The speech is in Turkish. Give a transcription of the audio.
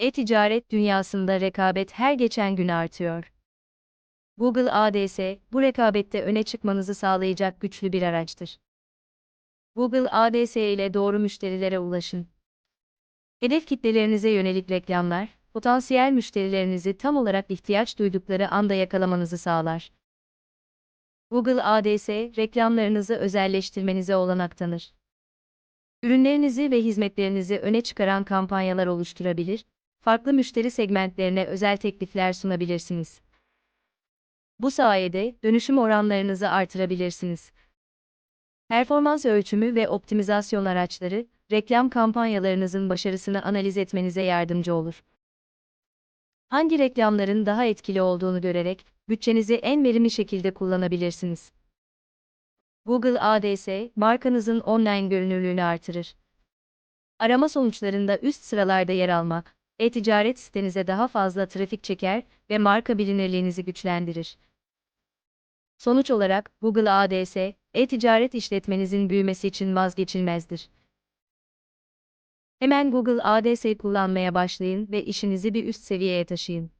E-ticaret dünyasında rekabet her geçen gün artıyor. Google Ads, bu rekabette öne çıkmanızı sağlayacak güçlü bir araçtır. Google Ads ile doğru müşterilere ulaşın. Hedef kitlelerinize yönelik reklamlar, potansiyel müşterilerinizi tam olarak ihtiyaç duydukları anda yakalamanızı sağlar. Google Ads, reklamlarınızı özelleştirmenize olanak tanır. Ürünlerinizi ve hizmetlerinizi öne çıkaran kampanyalar oluşturabilir, farklı müşteri segmentlerine özel teklifler sunabilirsiniz. Bu sayede dönüşüm oranlarınızı artırabilirsiniz. Performans ölçümü ve optimizasyon araçları, reklam kampanyalarınızın başarısını analiz etmenize yardımcı olur. Hangi reklamların daha etkili olduğunu görerek, bütçenizi en verimli şekilde kullanabilirsiniz. Google Ads, markanızın online görünürlüğünü artırır. Arama sonuçlarında üst sıralarda yer almak, e-ticaret sitenize daha fazla trafik çeker ve marka bilinirliğinizi güçlendirir. Sonuç olarak, Google Ads, e-ticaret işletmenizin büyümesi için vazgeçilmezdir. Hemen Google Ads kullanmaya başlayın ve işinizi bir üst seviyeye taşıyın.